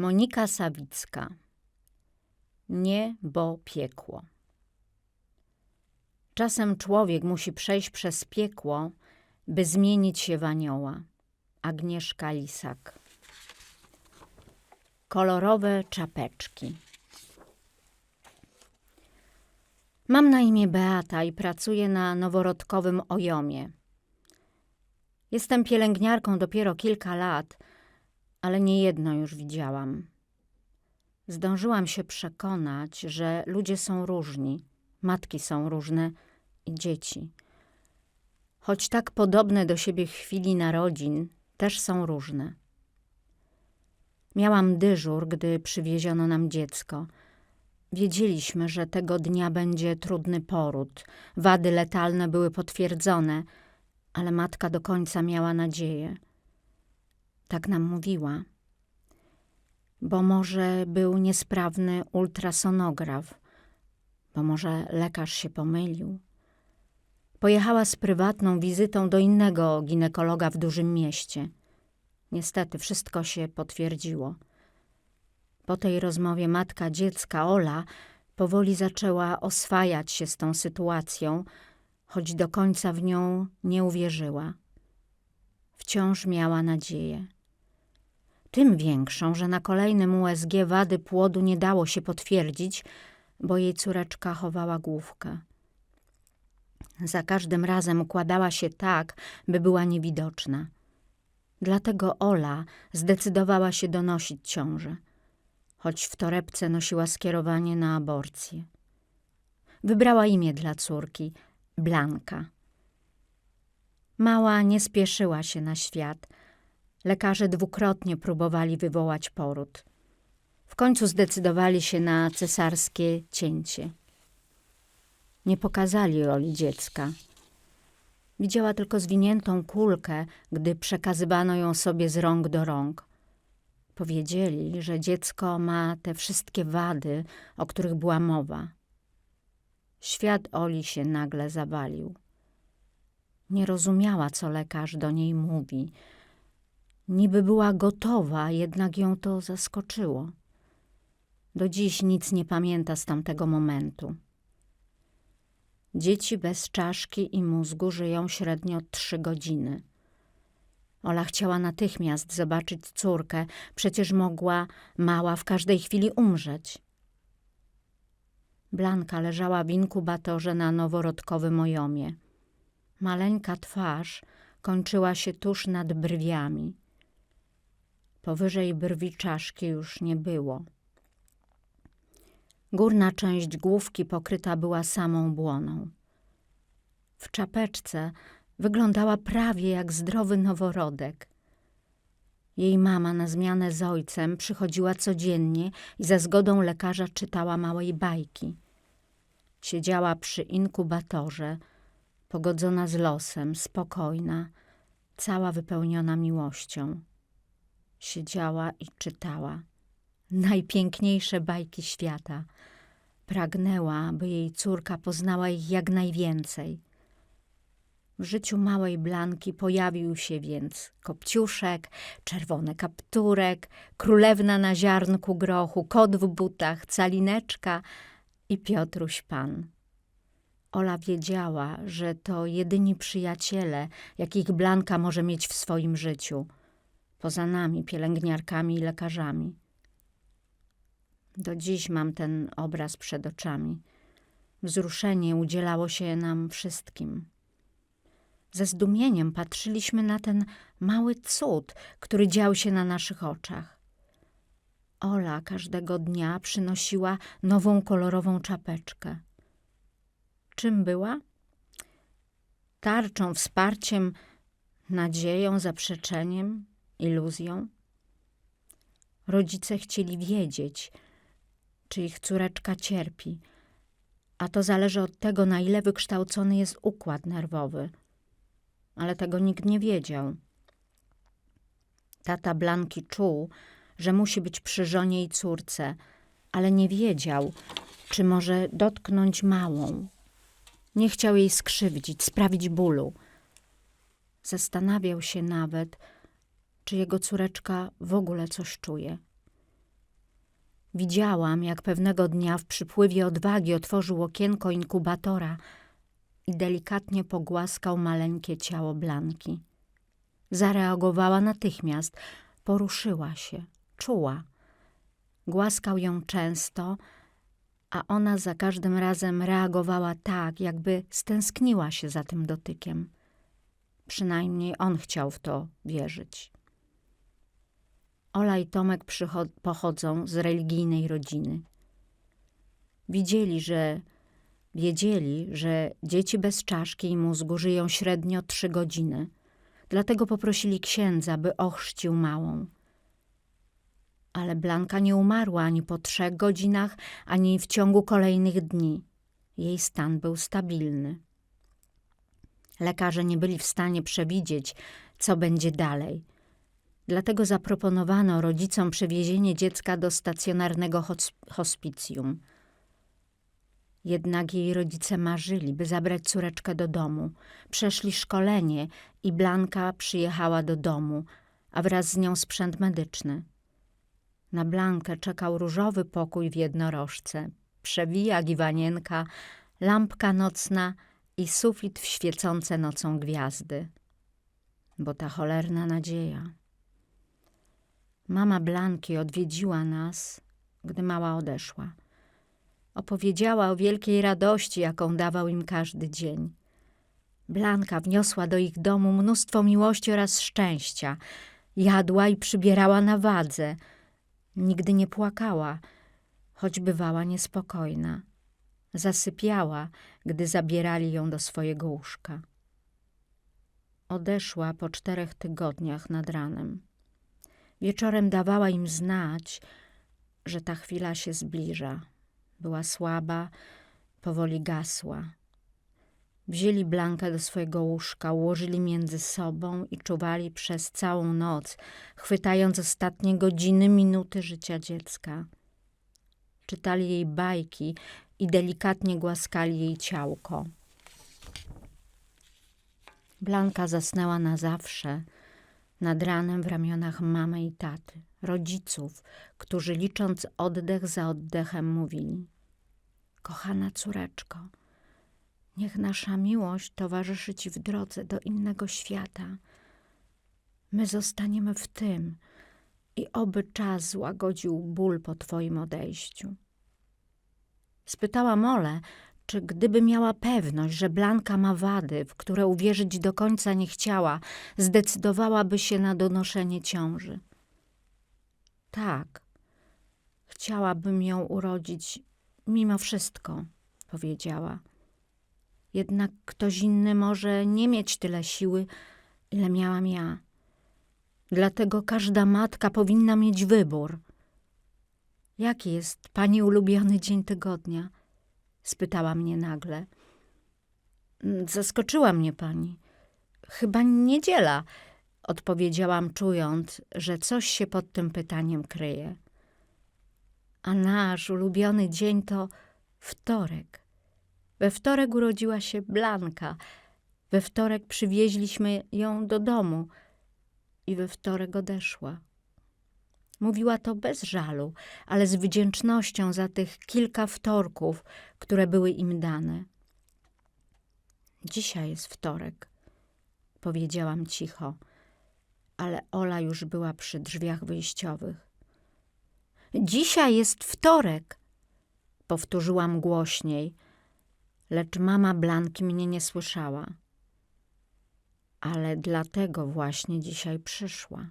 Monika Sawicka Nie, bo piekło Czasem człowiek musi przejść przez piekło, by zmienić się w anioła. Agnieszka Lisak Kolorowe czapeczki Mam na imię Beata i pracuję na noworodkowym ojomie. Jestem pielęgniarką dopiero kilka lat, ale nie jedno już widziałam. Zdążyłam się przekonać, że ludzie są różni, matki są różne i dzieci. Choć tak podobne do siebie chwili narodzin, też są różne. Miałam dyżur, gdy przywieziono nam dziecko. Wiedzieliśmy, że tego dnia będzie trudny poród. Wady letalne były potwierdzone, ale matka do końca miała nadzieję. Tak nam mówiła. Bo może był niesprawny ultrasonograf, bo może lekarz się pomylił. Pojechała z prywatną wizytą do innego ginekologa w dużym mieście. Niestety wszystko się potwierdziło. Po tej rozmowie matka dziecka, Ola, powoli zaczęła oswajać się z tą sytuacją, choć do końca w nią nie uwierzyła. Wciąż miała nadzieję. Tym większą, że na kolejnym USG wady płodu nie dało się potwierdzić, bo jej córeczka chowała główkę. Za każdym razem układała się tak, by była niewidoczna. Dlatego Ola zdecydowała się donosić ciążę, choć w torebce nosiła skierowanie na aborcję. Wybrała imię dla córki, Blanka. Mała nie spieszyła się na świat. Lekarze dwukrotnie próbowali wywołać poród. W końcu zdecydowali się na cesarskie cięcie. Nie pokazali roli dziecka. Widziała tylko zwiniętą kulkę, gdy przekazywano ją sobie z rąk do rąk. Powiedzieli, że dziecko ma te wszystkie wady, o których była mowa. Świat Oli się nagle zawalił. Nie rozumiała, co lekarz do niej mówi. Niby była gotowa, jednak ją to zaskoczyło. Do dziś nic nie pamięta z tamtego momentu. Dzieci bez czaszki i mózgu żyją średnio trzy godziny. Ola chciała natychmiast zobaczyć córkę, przecież mogła mała w każdej chwili umrzeć. Blanka leżała w inkubatorze na noworodkowym ojomie. Maleńka twarz kończyła się tuż nad brwiami. Powyżej brwi czaszki już nie było. Górna część główki pokryta była samą błoną. W czapeczce wyglądała prawie jak zdrowy noworodek. Jej mama na zmianę z ojcem przychodziła codziennie i ze zgodą lekarza czytała małej bajki. Siedziała przy inkubatorze, pogodzona z losem, spokojna, cała wypełniona miłością. Siedziała i czytała najpiękniejsze bajki świata. Pragnęła, by jej córka poznała ich jak najwięcej. W życiu małej Blanki pojawił się więc kopciuszek, czerwony kapturek, królewna na ziarnku grochu, kot w butach, calineczka i Piotruś Pan. Ola wiedziała, że to jedyni przyjaciele, jakich Blanka może mieć w swoim życiu, poza nami, pielęgniarkami i lekarzami. Do dziś mam ten obraz przed oczami. Wzruszenie udzielało się nam wszystkim. Ze zdumieniem patrzyliśmy na ten mały cud, który dział się na naszych oczach. Ola każdego dnia przynosiła nową kolorową czapeczkę. Czym była? Tarczą, wsparciem, nadzieją, zaprzeczeniem, iluzją. Rodzice chcieli wiedzieć, czy ich córeczka cierpi, a to zależy od tego, na ile wykształcony jest układ nerwowy. Ale tego nikt nie wiedział. Tata Blanki czuł, że musi być przy żonie i córce, ale nie wiedział, czy może dotknąć małą. Nie chciał jej skrzywdzić, sprawić bólu. Zastanawiał się nawet, czy jego córeczka w ogóle coś czuje. Widziałam, jak pewnego dnia w przypływie odwagi otworzył okienko inkubatora i delikatnie pogłaskał maleńkie ciało Blanki. Zareagowała natychmiast, poruszyła się, czuła. Głaskał ją często, a ona za każdym razem reagowała tak, jakby stęskniła się za tym dotykiem. Przynajmniej on chciał w to wierzyć. Ola i Tomek pochodzą z religijnej rodziny. Widzieli, że wiedzieli, że dzieci bez czaszki i mózgu żyją średnio trzy godziny. Dlatego poprosili księdza, by ochrzcił małą. Ale Blanka nie umarła ani po trzech godzinach, ani w ciągu kolejnych dni. Jej stan był stabilny. Lekarze nie byli w stanie przewidzieć, co będzie dalej. Dlatego zaproponowano rodzicom przewiezienie dziecka do stacjonarnego hos- hospicjum. Jednak jej rodzice marzyli, by zabrać córeczkę do domu. Przeszli szkolenie i Blanka przyjechała do domu, a wraz z nią sprzęt medyczny. Na Blankę czekał różowy pokój w jednorożce, przewijak i wanienka, lampka nocna i sufit w świecące nocą gwiazdy. Bo ta cholerna nadzieja. Mama Blanki odwiedziła nas, gdy mała odeszła. Opowiedziała o wielkiej radości, jaką dawał im każdy dzień. Blanka wniosła do ich domu mnóstwo miłości oraz szczęścia. Jadła i przybierała na wadze. Nigdy nie płakała, choć bywała niespokojna. Zasypiała, gdy zabierali ją do swojego łóżka. Odeszła po czterech tygodniach nad ranem. Wieczorem dawała im znać, że ta chwila się zbliża. Była słaba, powoli gasła. Wzięli Blankę do swojego łóżka, ułożyli między sobą i czuwali przez całą noc, chwytając ostatnie godziny, minuty życia dziecka. Czytali jej bajki i delikatnie głaskali jej ciałko. Blanka zasnęła na zawsze, nad ranem w ramionach mamy i taty, rodziców, którzy licząc oddech za oddechem mówili: Kochana córeczko, niech nasza miłość towarzyszy ci w drodze do innego świata. My zostaniemy w tym i oby czas złagodził ból po twoim odejściu. Spytała Mole, czy gdyby miała pewność, że Blanka ma wady, w które uwierzyć do końca nie chciała, zdecydowałaby się na donoszenie ciąży. Tak, chciałabym ją urodzić mimo wszystko, powiedziała. Jednak ktoś inny może nie mieć tyle siły, ile miałam ja. Dlatego każda matka powinna mieć wybór. Jaki jest pani ulubiony dzień tygodnia? Spytała mnie nagle. Zaskoczyła mnie pani. Chyba niedziela, odpowiedziałam, czując, że coś się pod tym pytaniem kryje. A nasz ulubiony dzień to wtorek. We wtorek urodziła się Blanka. We wtorek przywieźliśmy ją do domu i we wtorek odeszła. Mówiła to bez żalu, ale z wdzięcznością za tych kilka wtorków, które były im dane. Dzisiaj jest wtorek, powiedziałam cicho, ale Ola już była przy drzwiach wyjściowych. Dzisiaj jest wtorek, powtórzyłam głośniej, lecz mama Blanki mnie nie słyszała. Ale dlatego właśnie dzisiaj przyszła.